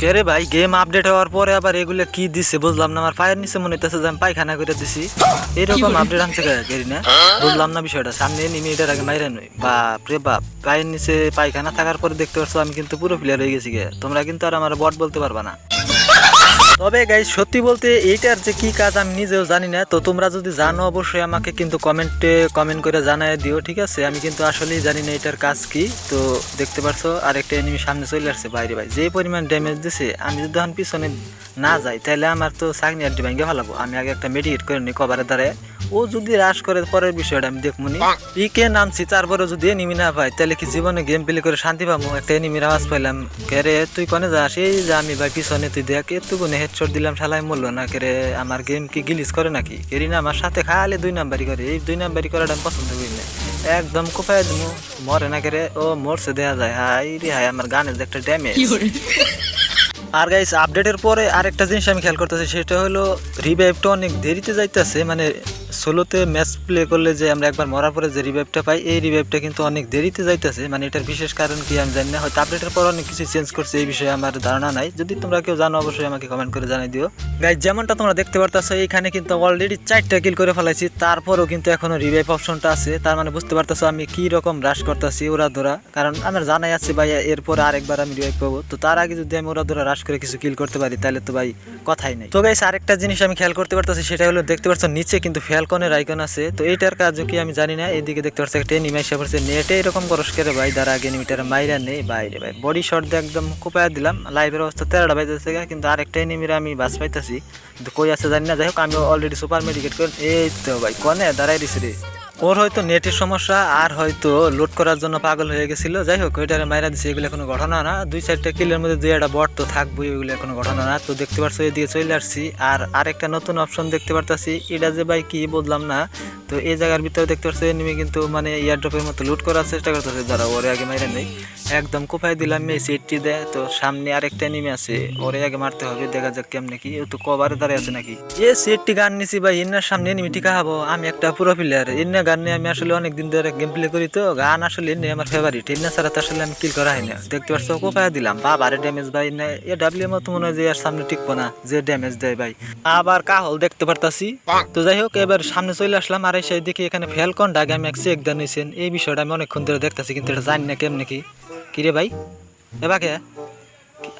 কে রে ভাই game update হওয়ার পরে আবার এগুলো কি দিছে বুঝলাম না আমার পায়ের নিচে মনে হইতেছে যে আমি পায়খানা করে দিছি। এরকম আপডেট আনছে গেরি না? বুঝলাম না বিষয়টা সামনে নিমে এটার আগে মাইরা নই। বাপ রে বাপ পায়ের নিচে পায়খানা থাকার পরে দেখতে পারছ আমি কিন্তু পুরো প্লেয়ার হয়ে গেছি গে। তোমরা কিন্তু আর আমার বট বলতে পারবা না। তবে গাই সত্যি বলতে এইটার যে কি কাজ আমি নিজেও জানি না, তো তোমরা যদি জানো অবশ্যই আমাকে কিন্তু কমেন্টে কমেন্ট করে জানাই দিও, ঠিক আছে? আমি কিন্তু আসলেই জানি না এটার কাজ কি, তো দেখতে পারছ, আরেকটা এনিমি সামনে চলে আসছে। বাইরে ভাই, যে পরিমাণ ড্যামেজ দিছে, আমি যদি এখন পিছনে না যাই তাহলে আমার তো সাগনি আড্ডি ভেঙে ফেলাবো। আমি আগে একটা মেডিকেট করে নিই কভারের দ্বারে। ও যদি রাশ করে পরের বিষয়টা আমি দেখবনি কে নামছি তারপরে যদি এনিমি না পাই তাহলে কি জীবনে গেম প্লে করে শান্তি পাবো? একটা এনিমির আওয়াজ পাইলাম। কে রে তুই কনে যাস? এই যে আমি ভাই পিছনে তুই দেখ এতগুনে হেডশট দিলাম শালাই মরল না। কে রে আমার গেম কি গিলিস করে নাকি? কেরি না আমার সাথে খালি দুই নাম্বারই করে। এই দুই নাম্বারই করাটা আমি পছন্দ করি না। একদম কোপায় দিমু। মরে না কে রে ও মরছে দেয়া যায়। হাই রে হাই আমার গানের যে একটা ড্যামেজ আর গাইস আপডেটের পরে আরেকটা জিনিস আমি খেয়াল করতেছি, সেটা হলো রিভাইভটা অনেক দেরিতে যাইতেছে মানে ষোলোতে ম্যাচ প্লে করলে যে আমরা একবার মরার পরে যে রিভাইভটা পাই, এই রিভাইভটা কিন্তু অনেক দেরিতে যাইতেছে মানে এটার বিশেষ কারণ কি আমি জানি না, হয়তো আপডেটের পর অনেক কিছু চেঞ্জ করছে, এই বিষয়ে আমার ধারণা নাই। যদি তোমরা কেউ জানো, অবশ্যই আমাকে কমেন্ট করে জানাই দিও। গাইস যেমনটা তোমরা দেখতে পারতেছো, এইখানে কিন্তু অলরেডি চারটা কিল করে ফেলাইছি, তারপরও কিন্তু এখনও রিভাইভ অপশনটা আছে। তার মানে বুঝতে পারতেছো আমি কি রকম রাশ করতেছি ওরা ধরা কারণ আমার জানাই আছে ভাই এরপর আরেকবার আমি রিভাইভ পাবো। তো তার আগে যদি আমি ওরা ধরা রাশ করে কিছু কিল করতে পারি, তাহলে তো ভাই কথাই নেই। তো গাইস আরেকটা জিনিস আমি খেয়াল করতে পারতেছি, সেটা হলো দেখতে পাচ্ছ নিচে কিন্তু ফ্যালকনের আইকন আছে। তো এইটার কাজও কি আমি জানি না এদিকে দেখতে পাচ্ছ একটা এনিমি এসে পড়ছে নেটে এরকম করস করে ভাই তার আগে এনিমিটার মাইরা নেই। বাইরে ভাই বডি শট দিয়ে একদম কোপায় দিলাম লাইভের অবস্থা তেরোটা বাইতেছে কিন্তু আরেকটা এনিমির আমি বাস পাইতেছি। কিন্তু কই আছে জানি না, যাই হোক আমি অলরেডি সুপার মেডিকেট করে, এই তো ভাই, কনে দাঁড়াই দিছি রে। ওর হয়তো নেটের সমস্যা, আর হয়তো লোড করার জন্য পাগল হয়ে গেছিল। যাই হোক, ওইটারে মাইরা দিছে, এগুলো কোনো ঘটনা না। দুই চারটা কিলের মধ্যে দুই একটা বট তো থাকবোই এগুলো কোনো ঘটনা না। তো দেখতে পারছ, এদিকে চলে আসছি। আর আরেকটা নতুন অপশন দেখতে পারতাছি। এটা যে ভাই কি বললাম না, তো এই জায়গার ভিতরে দেখতে পাচ্ছি এনিমি কিন্তু মানে ইয়ার ড্রপের মতো লুট করার চেষ্টা করতেছে। যারা ওরে আগে মাইরা নেই, একদম কোপাই দিলাম এই সিটটি দেয় তো সামনে আরেকটা এনিমি আছে, ওরে আগে মারতে হবে, দেখা যাক কেমনে কি। ও তো কভারে দাঁড়িয়ে আছে নাকি। এ সিটটি গান নিছি ভাই, ইন্নার সামনে এনিমি টিকা হব। আমি একটা পুরো প্লেয়ার ইন্না গান নিয়ে আমি আসলে অনেক দিন ধরে গেম প্লে করি তো, গান আসলে ইন্নে আমার ফেভারিট ইন্না ছাড়া তো আসলে আমি কিল করা হয় না। দেখতে পাচ্ছ কোপাই দিলাম? বাবারে ড্যামেজ ভাই, না, এ ডাব্লিউ মতো মনে হয় যে আর সামনে টিকবো না, যে ড্যামেজ দেয় ভাই। আবার কাহল দেখতে পারতাছি। তো যাই হোক, এবার সামনে চলে আসলাম, আর সেই দিকে এখানে ফেলকন ডাকে আমি এক চেক দেন নিয়েছেন এই বিষয়টা আমি অনেকক্ষণ ধরে দেখতেছি, কিন্তু এটা জানি না কেমনে কি। কি রে ভাই এবাকে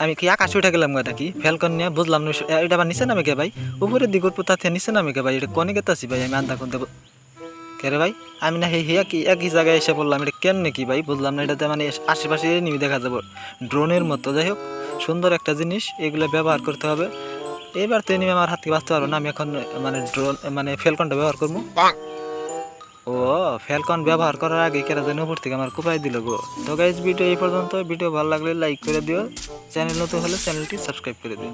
আমি কি আকাশে উঠে গেলাম এটা কি ফেলকন নিয়ে বুঝলাম না, এটা আবার নিচে নামে কে ভাই? উপরের পোতা থেকে নিচে নামে কে ভাই? এটা কনে গেতাছি ভাই? আমি আন্দা কোনতে কে ভাই? আমি না হে হিয়া কি একই জায়গায় এসে বললাম এটা কেমনে কি ভাই? বুঝলাম না এটাতে মানে আশেপাশে নিবি দেখা যাব। ড্রোনের মতো যাই হোক সুন্দর একটা জিনিস এগুলো ব্যবহার করতে হবে। এবার তো এনিমি আমার হাত থেকে বাঁচতে পারব না আমি এখন মানে ড্রোন মানে ফেলকনটা ব্যবহার করব। ও ফ্যালকন ব্যবহার করার আগে কেরা যেন উপর থেকে আমার কোপাই দিল গো। তো গাইজ ভিডিও এই পর্যন্ত। ভিডিও ভালো লাগলে লাইক করে দিও। চ্যানেল নতুন হলে চ্যানেলটি সাবস্ক্রাইব করে দিও।